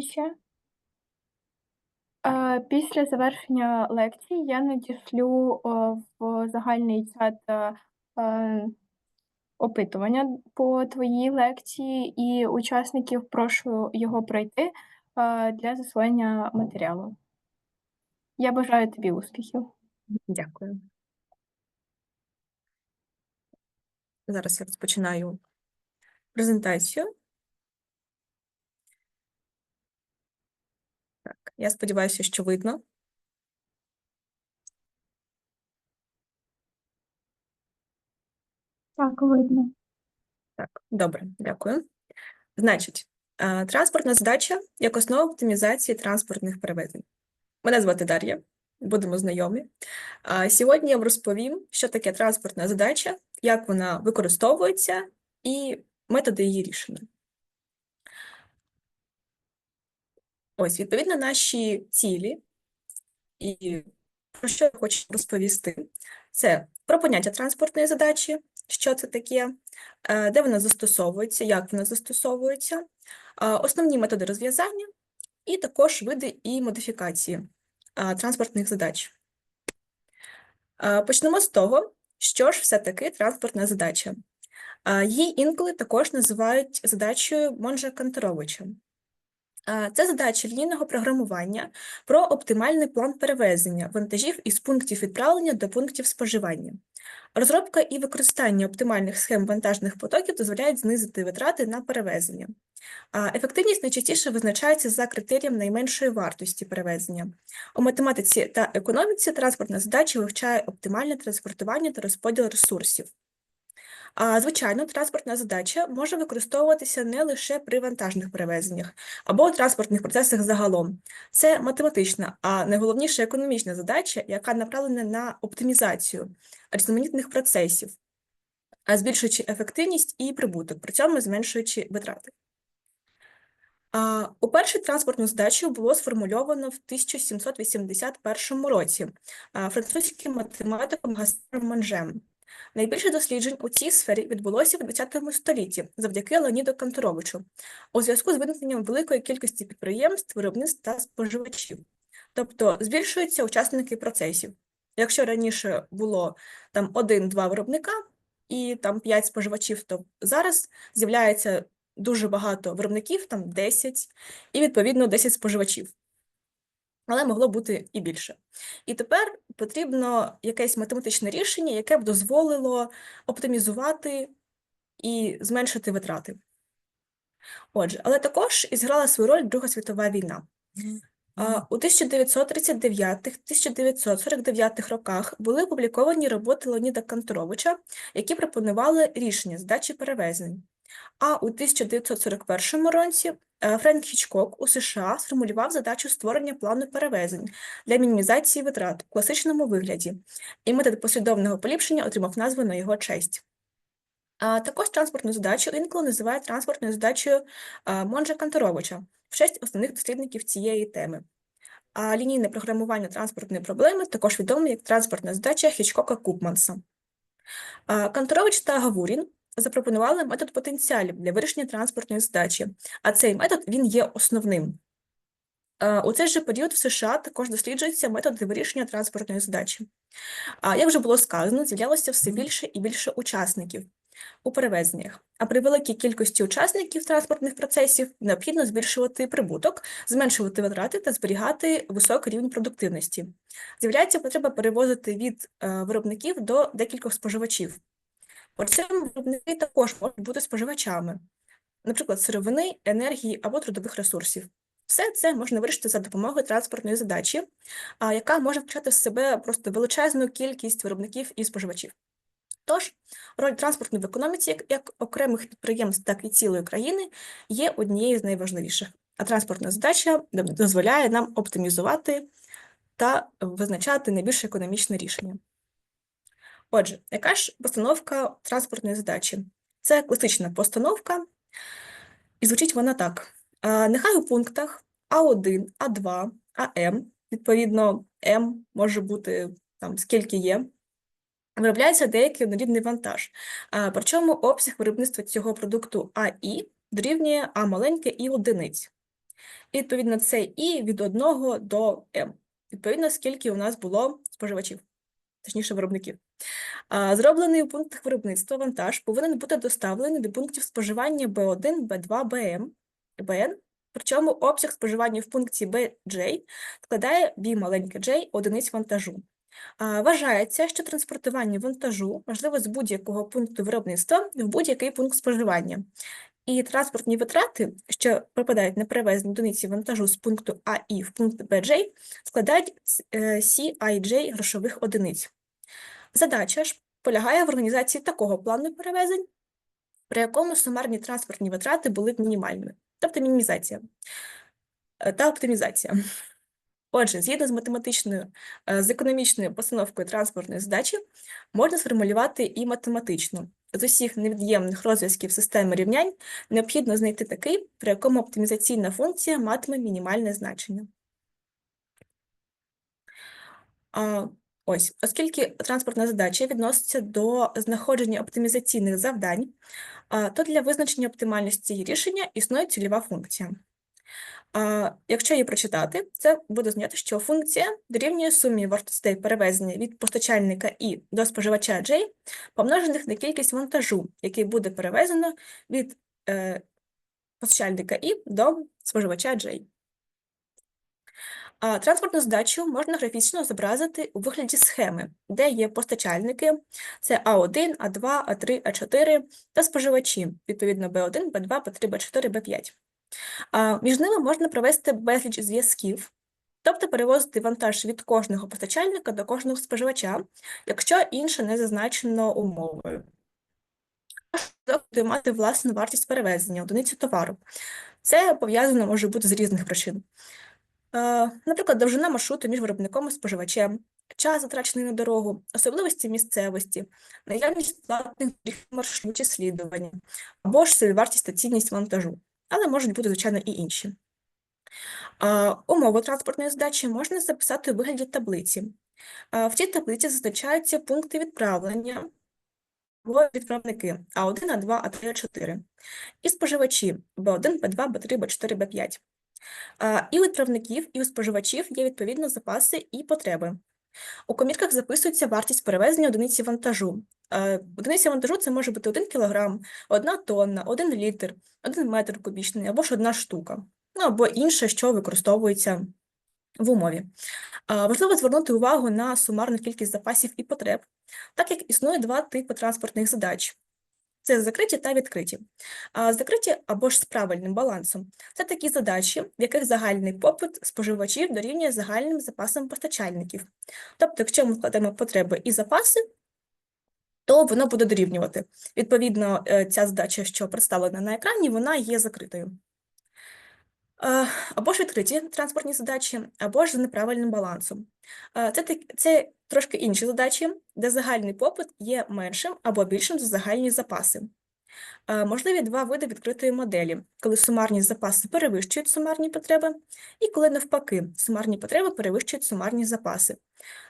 Ще? Е, після завершення лекції я надішлю, в загальний чат, е, е, опитування по твоїй лекції, і учасників прошу його пройти, для засвоєння матеріалу. Я бажаю тобі успіхів. Дякую. Зараз я розпочинаю презентацію. Так, я сподіваюся, що видно. Так, видно. Так, добре, дякую. Значить, е, транспортна задача як основа оптимізації транспортних перевезень. Мене звати Дар'я, будемо знайомі. Сьогодні я вам розповім, що таке транспортна задача, як вона використовується і методи її рішення. Ось, відповідно, наші цілі і про що я хочу розповісти. Це про поняття транспортної задачі, що це таке, е, де вона застосовується, як вона застосовується, е, основні методи розв'язання, і також види і модифікації е, транспортних задач. Почнемо з того, що ж все-таки транспортна задача. Її інколи також називають задачею Монжа-Канторовича. Е, Це задача лінійного програмування про оптимальний план перевезення вантажів із пунктів відправлення до пунктів споживання. Розробка і використання оптимальних схем вантажних потоків дозволяють знизити витрати на перевезення. Ефективність найчастіше визначається за критерієм найменшої вартості перевезення. У математиці та економіці транспортна задача вивчає оптимальне транспортування та розподіл ресурсів. А, Звичайно, транспортна задача може використовуватися не лише при вантажних перевезеннях або транспортних процесах загалом. Це математична, а найголовніше економічна задача, яка направлена на оптимізацію різноманітних процесів, збільшуючи ефективність і прибуток, при цьому зменшуючи витрати. А, Уперше транспортну задачу було сформульовано в 1781 році французьким математиком Гаспером Манжем. Найбільше досліджень у цій сфері відбулося в ХХ столітті завдяки Леоніду Канторовичу у зв'язку з виникненням великої кількості підприємств, виробництв та споживачів. Тобто збільшуються учасники процесів. Якщо раніше було там один-два виробника і там 5 споживачів, то зараз з'являється дуже багато виробників, там 10, і відповідно 10 споживачів. Але могло бути і більше. І тепер потрібно якесь математичне рішення, яке б дозволило оптимізувати і зменшити витрати. Отже, але також і зграла свою роль Друга світова війна. У 1939-1949 роках були опубліковані роботи Леоніда Канторовича, які пропонували рішення здачі перевезень. А у 1941 році Френк Хічкок у США сформулював задачу створення плану перевезень для мінімізації витрат у класичному вигляді, і метод послідовного поліпшення отримав назву на його честь. Також транспортну задачу інколи називають транспортною задачею е, Монжа Канторовича в честь основних дослідників цієї теми. А лінійне програмування транспортної проблеми також відоме як транспортна задача Хічкока Купманса. Канторович та Гавурін запропонували метод потенціалів для вирішення транспортної задачі, а цей метод він є основним. У цей же період в США також досліджується метод вирішення транспортної задачі. А як вже було сказано, з'являлося все більше і більше учасників у перевезеннях. А при великій кількості учасників транспортних процесів необхідно збільшувати прибуток, зменшувати витрати та зберігати високий рівень продуктивності. З'являється потреба перевозити від е, виробників до декількох споживачів. При виробники також можуть бути споживачами, наприклад, сировини, енергії або трудових ресурсів. Все це можна вирішити за допомогою транспортної задачі, яка може включати в себе просто величезну кількість виробників і споживачів. Тож, роль транспортної в економіці, як, як окремих підприємств, так і цілої країни, є однією з найважливіших. А транспортна задача дозволяє нам оптимізувати та визначати найбільш економічне рішення. Отже, яка ж постановка транспортної задачі? Це класична постановка, і звучить вона так: нехай у пунктах А1, А2, АМ, відповідно, М може бути там скільки є. Виробляється деякий однорідний вантаж, причому обсяг виробництва цього продукту АІ дорівнює А маленьке і одиниць. І, відповідно, це І від 1 до М. Відповідно, скільки у нас було споживачів, точніше, виробників. Зроблений у пунктах виробництва вантаж повинен бути доставлений до пунктів споживання B1, B2, BM, BN, причому обсяг споживання в пункті BJ складає B маленьке J одиниць вантажу. Вважається, що транспортування вантажу можливо з будь-якого пункту виробництва в будь-який пункт споживання. І транспортні витрати, що припадають на перевезення одиниці вантажу з пункту АІ в пункт BJ, складають е, CIJ грошових одиниць. Задача ж полягає в організації такого плану перевезень, при якому сумарні транспортні витрати були б мінімальними, тобто мінімізація е, та оптимізація. Отже, згідно з математичною, е, з економічною постановкою транспортної задачі, можна сформулювати і математично. З усіх невід'ємних розв'язків системи рівнянь необхідно знайти такий, при якому оптимізаційна функція матиме мінімальне значення. А, Ось, оскільки транспортна задача відноситься до знаходження оптимізаційних завдань, то для визначення оптимальності рішення існує цільова функція. Якщо її прочитати, це буде означати, що функція дорівнює сумі вартостей перевезення від постачальника І до споживача J, помножених на кількість вантажу, який буде перевезено від е, постачальника І до споживача J. А Транспортну здачу можна графічно зобразити у вигляді схеми, де є постачальники, це А1, А2, А3, А4 та споживачі, відповідно B1, B2, B3, B4, B5. Між ними можна провести безліч зв'язків, тобто перевозити вантаж від кожного постачальника до кожного споживача, якщо інше не зазначено умовою. Тобто мати власну вартість перевезення, одиницю товару. Це пов'язано може бути з різних причин. Наприклад, довжина маршруту між виробником і споживачем, час, затрачений на дорогу, особливості місцевості, наявність платних доріг маршруті слідування, або ж собівартість та цінність вантажу, але можуть бути, звичайно, і інші. Умову транспортної здачі можна записати у вигляді таблиці. В цій таблиці зазначаються пункти відправлення або відправники А1, А2, А3, А4 і споживачі Б1, Б2, Б3, Б4, Б5. І у відправників, і у споживачів є відповідно запаси і потреби. У комірках записується вартість перевезення одиниці вантажу. Е, Одиниця вантажу це може бути 1 кг, 1 тонна, 1 літр, 1 метр кубічний або ж одна штука, ну або інше, що використовується в умові. Важливо звернути увагу на сумарну кількість запасів і потреб, так як існує два типи транспортних задач. Це закриті та відкриті. А закриті або ж з правильним балансом це такі задачі, в яких загальний попит споживачів дорівнює загальним запасам постачальників. Тобто, якщо ми вкладемо потреби і запаси, то воно буде дорівнювати. Відповідно, е, ця задача, що представлена на екрані, вона є закритою. Е, Або ж відкриті транспортні задачі, або ж з неправильним балансом. Е, Це, це трошки інші задачі, де загальний попит є меншим або більшим за загальні запаси. Е, Можливі два види відкритої моделі, коли сумарні запаси перевищують сумарні потреби, і коли навпаки сумарні потреби перевищують сумарні запаси.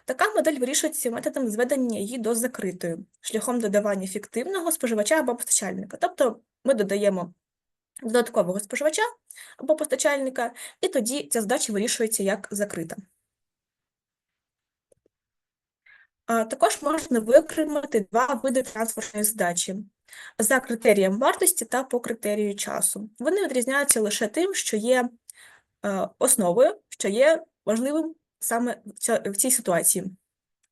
Така модель вирішується методом зведення її до закритої, шляхом додавання фіктивного споживача або постачальника. Тобто ми додаємо додаткового споживача або постачальника, і тоді ця задача вирішується як закрита. Також можна виокремити два види транспортної здачі за критерієм вартості та по критерію часу. Вони відрізняються лише тим, що є е, основою, що є важливим саме в цій ситуації.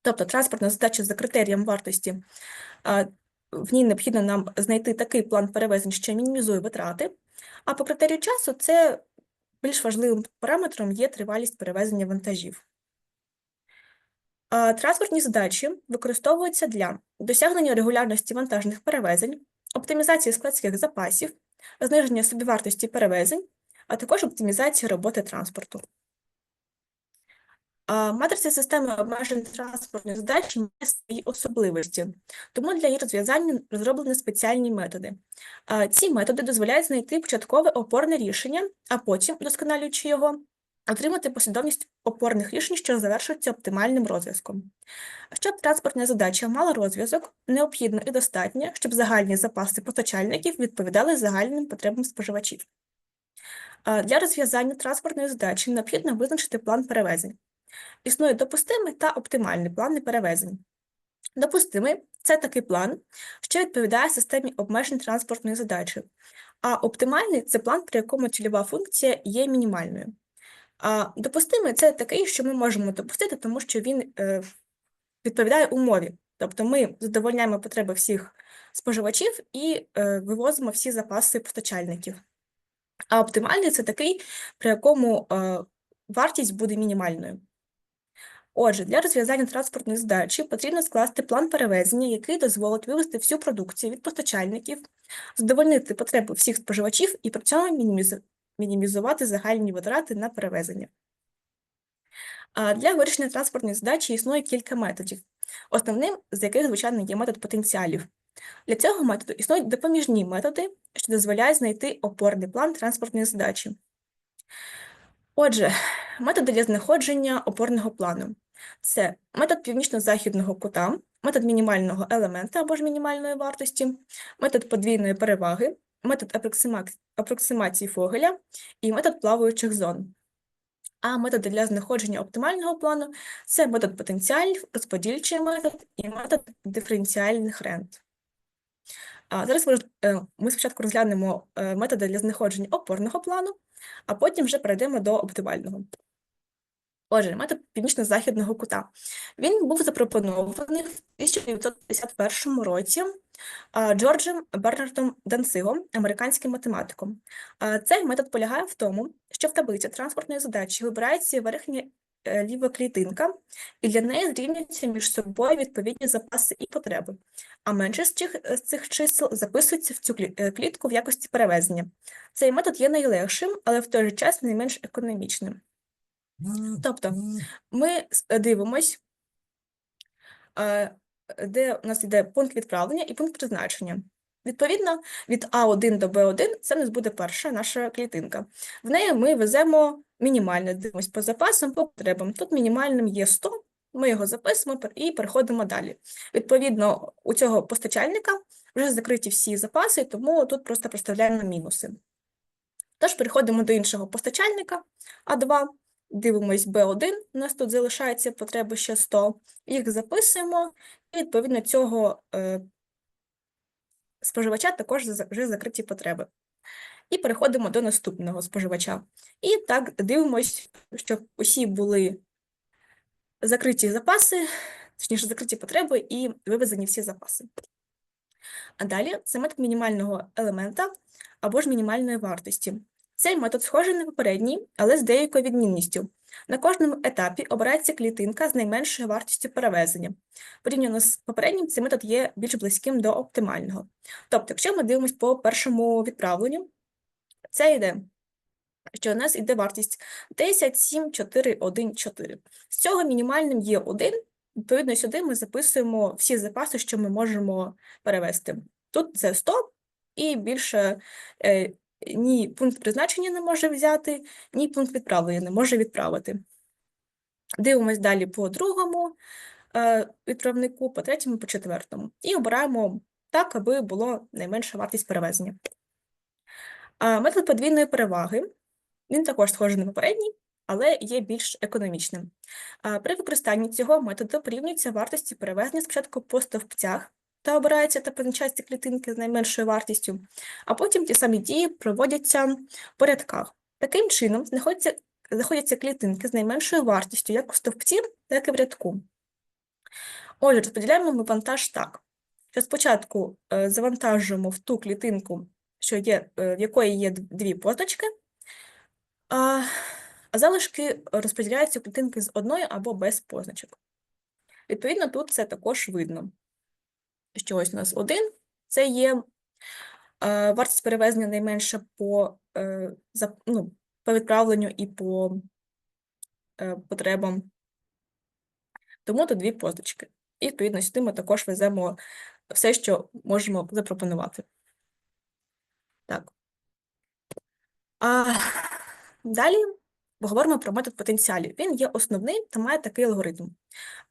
Тобто транспортна задача за критерієм вартості, в ній необхідно нам знайти такий план перевезень, що мінімізує витрати, а по критерію часу це більш важливим параметром є тривалість перевезення вантажів. Транспортні задачі використовуються для досягнення регулярності вантажних перевезень, оптимізації складських запасів, зниження собівартості перевезень, а також оптимізації роботи транспорту. Матриця системи обмежень транспортної задачі має свої особливості, тому для її розв'язання розроблені спеціальні методи. Ці методи дозволяють знайти початкове опорне рішення, а потім, вдосконалюючи його, отримати послідовність опорних рішень, що завершуються оптимальним розв'язком. Щоб транспортна задача мала розв'язок, необхідно і достатньо, щоб загальні запаси постачальників відповідали загальним потребам споживачів. Для розв'язання транспортної задачі необхідно визначити план перевезень. Існує допустимий та оптимальний плани перевезень. Допустимий це такий план, що відповідає системі обмежень транспортної задачі, а оптимальний це план, при якому цільова функція є мінімальною. А допустимий це такий, що ми можемо допустити, тому що він е, відповідає умові. Тобто ми задовольняємо потреби всіх споживачів і е, вивозимо всі запаси постачальників. А оптимальний це такий, при якому е, вартість буде мінімальною. Отже, для розв'язання транспортної задачі потрібно скласти план перевезення, який дозволить вивезти всю продукцію від постачальників, задовольнити потреби всіх споживачів і при цьому мінімізувати загальні витрати на перевезення. Для вирішення транспортної задачі існує кілька методів, основним з яких, звичайно, є метод потенціалів. Для цього методу існують допоміжні методи, що дозволяють знайти опорний план транспортної задачі. Отже, методи для знаходження опорного плану це метод північно-західного кута, метод мінімального елемента або ж мінімальної вартості, метод подвійної переваги, метод апроксимації Фогеля і метод плаваючих зон. А методи для знаходження оптимального плану це метод потенціалів, розподільчий метод і метод диференціальних рент. А зараз ми, е, спочатку розглянемо е, методи для знаходження опорного плану, а потім вже перейдемо до оптимального. Отже, метод північно-західного кута. Він був запропонований в 1951 році Джорджем Бернардом Данцигом, американським математиком. Цей метод полягає в тому, що в таблиці транспортної задачі вибирається верхня е, ліва клітинка, і для неї зрівнюються між собою відповідні запаси і потреби. А менше з цих, з цих чисел записується в цю е, клітку в якості перевезення. Цей метод є найлегшим, але в той же час найменш економічним. Тобто ми дивимось, е, де у нас йде пункт відправлення і пункт призначення. Відповідно, від А1 до Б1 це в нас буде перша наша клітинка. В неї ми веземо мінімальне, дивимось по запасам, по потребам. Тут мінімальним є 100, ми його записуємо і переходимо далі. Відповідно, у цього постачальника вже закриті всі запаси, тому тут просто проставляємо мінуси. Тож переходимо до іншого постачальника А2, дивимось Б1, у нас тут залишається потреби ще 100, їх записуємо, і відповідно цього е, споживача також вже закриті потреби. І переходимо до наступного споживача. І так дивимось, щоб усі були закриті запаси, точніше, закриті потреби і вивезені всі запаси. А далі це метод мінімального елемента або ж мінімальної вартості. Цей метод схожий на попередній, але з деякою відмінністю. На кожному етапі обирається клітинка з найменшою вартістю перевезення. Порівняно з попереднім, цей метод є більш близьким до оптимального. Тобто, якщо ми дивимося по першому відправленню, це йде, що у нас йде вартість 10, 7, 4, 1, 4. З цього мінімальним є 1, відповідно, сюди ми записуємо всі запаси, що ми можемо перевести. Тут це 100, і більше е, ні пункт призначення не може взяти, ні пункт відправлення не може відправити. Дивимось далі по другому е, відправнику, по третьому, по четвертому. І обираємо так, аби було найменша вартість перевезення. Метод подвійної переваги, він також схожий на попередній, але є більш економічним. При використанні цього методу порівнюються вартості перевезення спочатку по стовпцях та обираються та позначаються клітинки з найменшою вартістю, а потім ті самі дії проводяться по рядках. Таким чином знаходяться, знаходяться клітинки з найменшою вартістю як у стовпці, так і в рядку. Отже, розподіляємо ми вантаж так, що спочатку е, завантажуємо в ту клітинку, що є, е, в якої є дві позначки, а залишки розподіляються у клітинки з одною або без позначок. Відповідно, тут це також видно, що ось у нас один це є е, вартість перевезення найменша по, е, ну, по відправленню і по е, потребам. Тому тут дві позначки. І, відповідно, сюди ми також веземо все, що можемо запропонувати. Так. А, далі поговоримо про метод потенціалів. Він є основний та має такий алгоритм.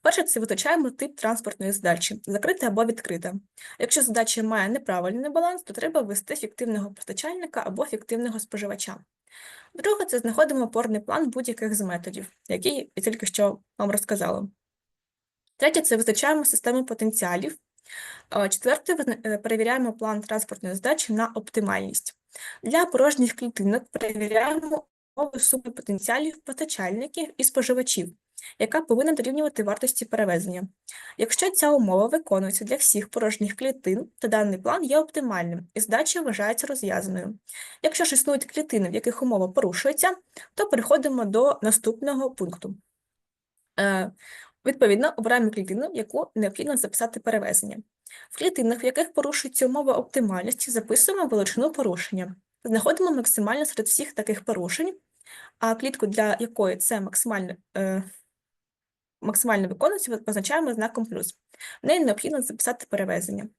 Перше, це визначаємо тип транспортної задачі – закрита або відкрита. Якщо задача має неправильний баланс, то треба ввести фіктивного постачальника або фіктивного споживача. Друге, це знаходимо опорний план будь-яких з методів, який я тільки що вам розказала. Третє це визначаємо систему потенціалів. Четверте, е, перевіряємо план транспортної здачі на оптимальність. Для порожніх клітинок перевіряємо суми потенціалів постачальників і споживачів, яка повинна дорівнювати вартості перевезення. Якщо ця умова виконується для всіх порожніх клітин, то даний план є оптимальним і здача вважається розв'язаною. Якщо ж існують клітини, в яких умова порушується, то переходимо до наступного пункту. Е, Відповідно, обираємо клітину, в яку необхідно записати перевезення. В клітинах, в яких порушується умова оптимальності, записуємо величину порушення. Знаходимо максимально серед всіх таких порушень, а клітку, для якої це максимально, е, максимально виконується, позначаємо знаком плюс. В неї необхідно записати перевезення.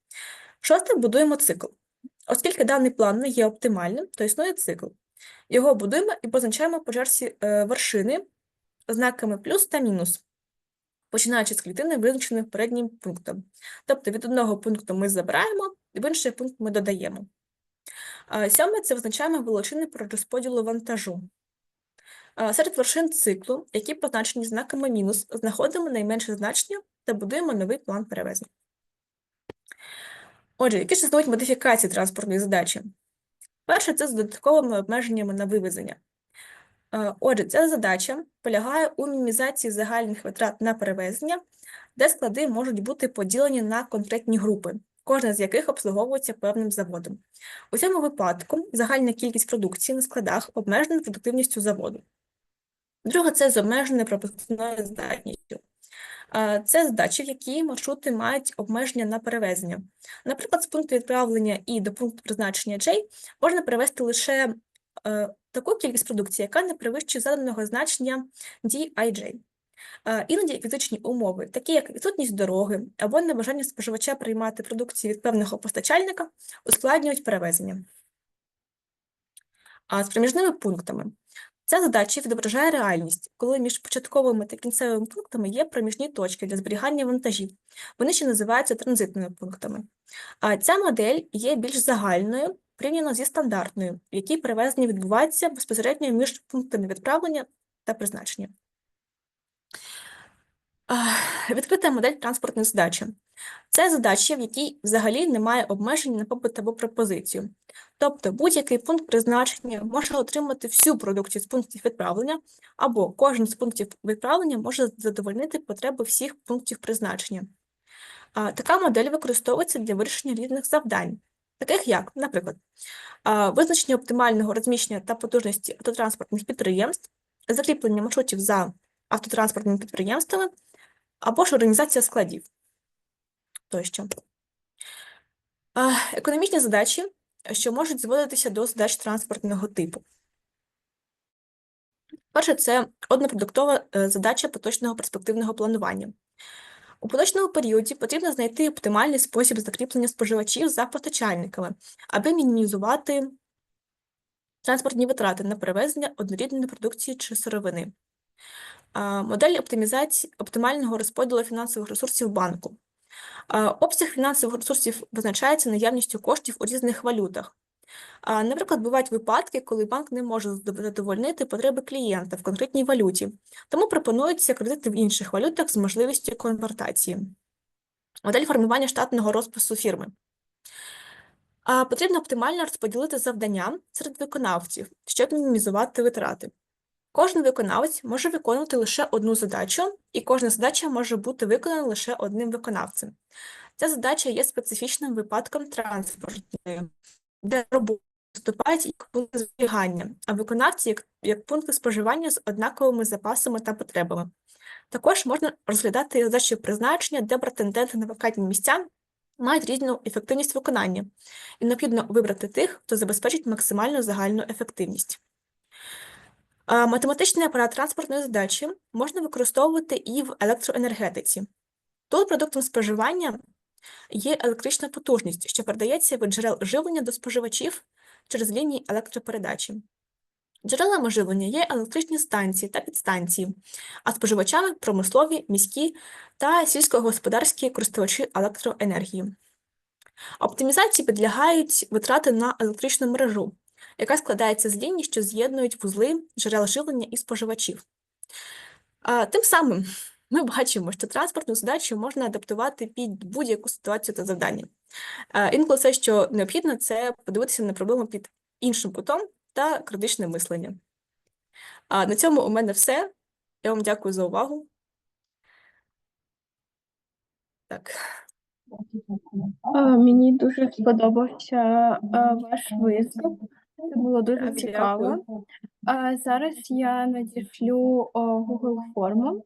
Шосте, будуємо цикл. Оскільки даний план не є оптимальним, то існує цикл. Його будуємо і позначаємо по черзі е, вершини знаками плюс та мінус починаючи з клітини, визначеної переднім пунктом. Тобто від одного пункту ми забираємо, і в інший пункт ми додаємо. Сьоме це визначаємо величини про розподілу вантажу. Серед вершин циклу, які позначені знаками мінус, знаходимо найменше значення та будуємо новий план перевезення. Отже, які ж існують модифікації транспортної задачі? Перше це з додатковими обмеженнями на вивезення. Отже, ця задача полягає у мінімізації загальних витрат на перевезення, де склади можуть бути поділені на конкретні групи, кожна з яких обслуговується певним заводом. У цьому випадку загальна кількість продукції на складах обмежена продуктивністю заводу. Друге це з обмеженою пропускною здатністю. Це задачі, в які маршрути мають обмеження на перевезення. Наприклад, з пункту відправлення І до пункту призначення J можна перевезти лише е, таку кількість продукції, яка не перевищує заданого значення DIJ. Е, Іноді фізичні умови, такі як відсутність дороги або небажання споживача приймати продукцію від певного постачальника, ускладнюють перевезення. А з проміжними пунктами. Ця задача відображає реальність, коли між початковими та кінцевими пунктами є проміжні точки для зберігання вантажів. Вони ще називаються транзитними пунктами. А ця модель є більш загальною порівняно зі стандартною, в якій перевезення відбувається безпосередньо між пунктами відправлення та призначення. Відкрита модель транспортної задачі. Це задача, в якій взагалі немає обмежень на попит або пропозицію. Тобто будь-який пункт призначення може отримати всю продукцію з пунктів відправлення, або кожен з пунктів відправлення може задовольнити потреби всіх пунктів призначення. Така модель використовується для вирішення різних завдань, таких як, наприклад, визначення оптимального розміщення та потужності автотранспортних підприємств, закріплення маршрутів за автотранспортними підприємствами, або ж організація складів тощо. Економічні задачі, що можуть зводитися до задач транспортного типу. Перше, це однопродуктова е, задача поточного перспективного планування. У поточному періоді потрібно знайти оптимальний спосіб закріплення споживачів за постачальниками, аби мінімізувати транспортні витрати на перевезення однорідної продукції чи сировини. Модель оптимізації оптимального розподілу фінансових ресурсів банку. Обсяг фінансових ресурсів визначається наявністю коштів у різних валютах. Наприклад, бувають випадки, коли банк не може задовольнити потреби клієнта в конкретній валюті, тому пропонуються кредити в інших валютах з можливістю конвертації. Модель формування штатного розпису фірми. Потрібно оптимально розподілити завдання серед виконавців, щоб мінімізувати витрати. Кожен виконавець може виконувати лише одну задачу, і кожна задача може бути виконана лише одним виконавцем. Ця задача є специфічним випадком транспортної, де роботи вступають як пункти зберігання, а виконавці як, як пункти споживання з однаковими запасами та потребами. Також можна розглядати задачі призначення, де претенденти на вакантні місця мають різну ефективність виконання, і необхідно вибрати тих, хто забезпечить максимальну загальну ефективність. Математичний апарат транспортної задачі можна використовувати і в електроенергетиці. Тут продуктом споживання є електрична потужність, що передається від джерел живлення до споживачів через лінії електропередачі. Джерелами живлення є електричні станції та підстанції, а споживачами промислові, міські та сільськогосподарські користувачі електроенергії. Оптимізації підлягають витрати на електричну мережу, яка складається з ліній, що з'єднують вузли джерел живлення і споживачів. Тим самим ми бачимо, що транспортну задачу можна адаптувати під будь-яку ситуацію та завдання. Інколи все, що необхідно, це подивитися на проблему під іншим кутом та критичне мислення. На цьому у мене все. Я вам дякую за увагу. Так. Е, Мені дуже сподобався е, ваш виступ. Це було дуже цікаво. А зараз я надішлю о, Google форму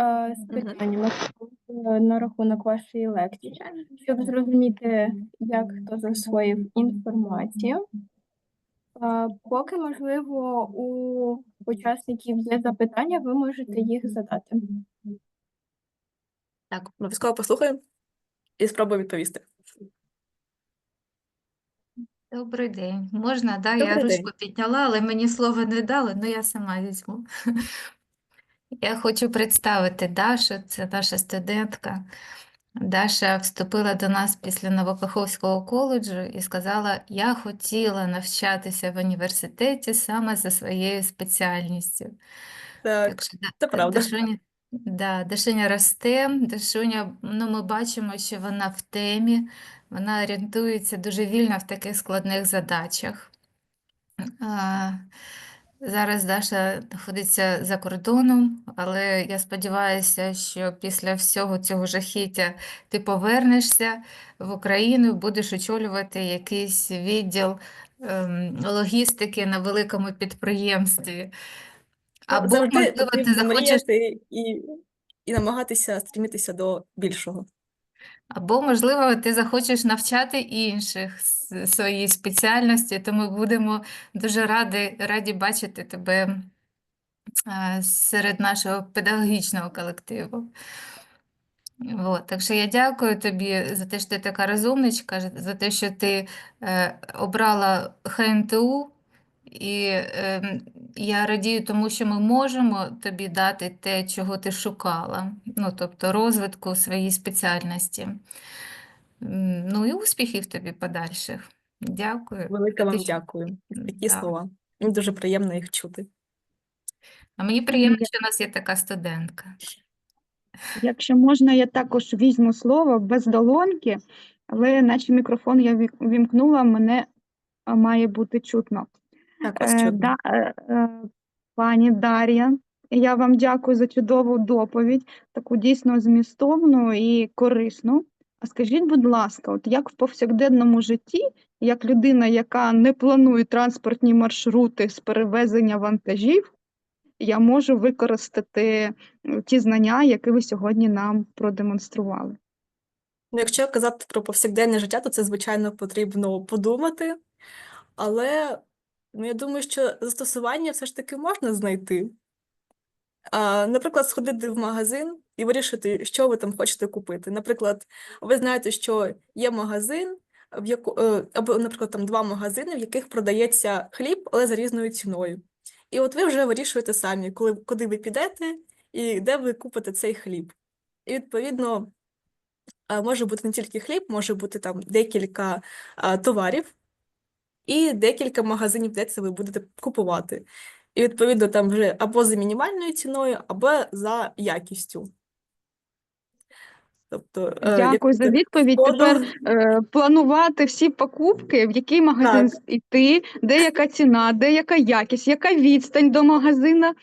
е, з питаннями на рахунок вашої лекції, щоб зрозуміти, як хто засвоїв інформацію. Поки, можливо, у учасників є запитання, ви можете їх задати. Так, обов'язково послухаю і спробую відповісти. Добрий день. Можна, да? Я Добрий ручку підняла, але мені слова не дали, ну я сама візьму. Я хочу представити Дашу, це наша студентка. Даша вступила до нас після Новопаховського коледжу і сказала, я хотіла навчатися в університеті саме за своєю спеціальністю. Так, Так що, це правда. Дашуня, да, Дашуня росте, Дашуня, ну, ми бачимо, що вона в темі, вона орієнтується дуже вільно в таких складних задачах. А, зараз Даша знаходиться за кордоном, але я сподіваюся, що після всього цього жахіття ти повернешся в Україну, будеш очолювати якийсь відділ ем, логістики на великому підприємстві. Ну, Або, завжди можливо, ти потрібно захочеш, мріяти і, і намагатися стрімитися до більшого. або, можливо, ти захочеш навчати інших с- своїй спеціальності, тому будемо дуже раді, раді бачити тебе е, серед нашого педагогічного колективу. От, так що я дякую тобі за те, що ти така розумничка, за те, що ти е, обрала ХНТУ, і е, я радію тому, що ми можемо тобі дати те, чого ти шукала, ну, тобто розвитку своїй спеціальності. Ну і успіхів тобі подальших. Дякую. Велике вам Ти дякую такі Да. слова. Мені дуже приємно їх чути. А мені приємно, що у нас є така студентка. Якщо можна, я також візьму слово без долоньки, але наче мікрофон я вімкнула, мене має бути чутно. Так, вас Е, да, е, е, пані Дар'я, я вам дякую за чудову доповідь, таку дійсно змістовну і корисну. А скажіть, будь ласка, от як в повсякденному житті, як людина, яка не планує транспортні маршрути з перевезення вантажів, я можу використати ті знання, які ви сьогодні нам продемонстрували? Ну, якщо казати про повсякденне життя, то це, звичайно, потрібно подумати. Але ну, я думаю, що застосування все ж таки можна знайти. А, наприклад, сходити в магазин і вирішити, що ви там хочете купити. Наприклад, ви знаєте, що є магазин, в яку, е, або, наприклад, там два магазини, в яких продається хліб, але за різною ціною. І от ви вже вирішуєте самі, коли, куди ви підете і де ви купите цей хліб. І відповідно може бути не тільки хліб, може бути там декілька а, товарів і декілька магазинів, де це ви будете купувати. І відповідно там вже або за мінімальною ціною, або за якістю. Тобто, е, як Дякую за відповідь. сходу- Тепер е, планувати всі покупки, в який магазин Так. йти, де яка ціна, де яка якість, яка відстань до магазина.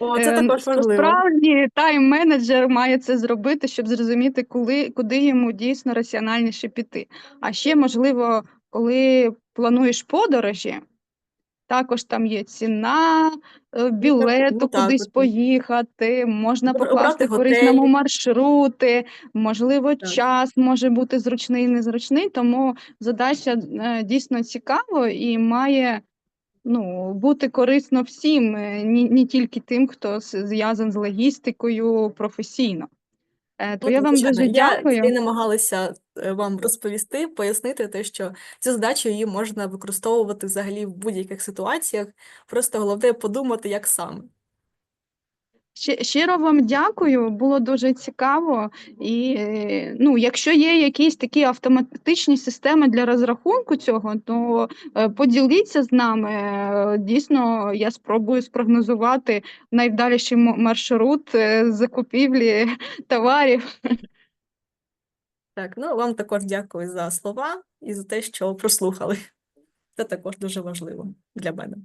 О, це Е, також важливо. Справді тайм-менеджер має це зробити, щоб зрозуміти, коли, куди йому дійсно раціональніше піти. А ще, можливо, коли плануєш подорожі, також там є ціна е, білету, ну так, кудись от. поїхати, можна покласти в корисному маршрути, можливо, Так. час може бути зручний, незручний, тому задача е, дійсно цікава і має ну, бути корисно всім, не, тільки тим, хто зв'язаний з логістикою професійно. Е, То Ну, я вам звичайно. дуже Я дякую. це намагалася е, вам розповісти, пояснити те, що цю задачу її можна використовувати взагалі в будь-яких ситуаціях. Просто головне подумати, як саме. Щи- Щиро вам дякую, було дуже цікаво. І ну, якщо є якісь такі автоматичні системи для розрахунку цього, то е, поділіться з нами. Е, Дійсно, я спробую спрогнозувати найвдаліший маршрут е, закупівлі товарів. Так, ну вам також дякую за слова і за те, що прослухали. Це також дуже важливо для мене.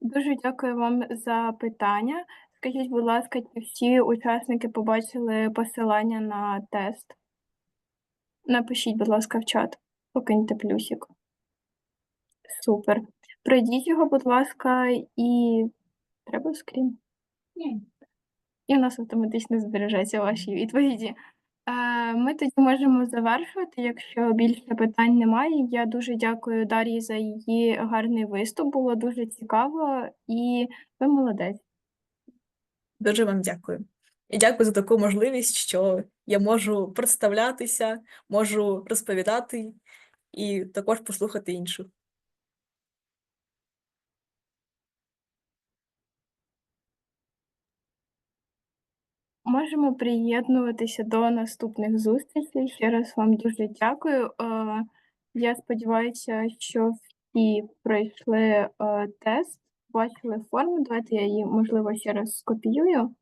Дуже дякую вам за питання. Скажіть, будь ласка, чи всі учасники побачили посилання на тест? Напишіть, будь ласка, в чат, покиньте плюсик. Супер. Пройдіть його, будь ласка, і треба скрін. Ні. І у нас автоматично збережеться ваші відповіді. Е, Ми тоді можемо завершувати, якщо більше питань немає. Я дуже дякую Дар'ї за її гарний виступ. Було дуже цікаво, і ви молодець. Дуже вам дякую. І дякую за таку можливість, що я можу представлятися, можу розповідати і також послухати інших. Можемо приєднуватися до наступних зустрічей. Ще раз вам дуже дякую. Е, Я сподіваюся, що всі пройшли е, тест, бачили форму. Давайте я її, можливо, ще раз скопіюю.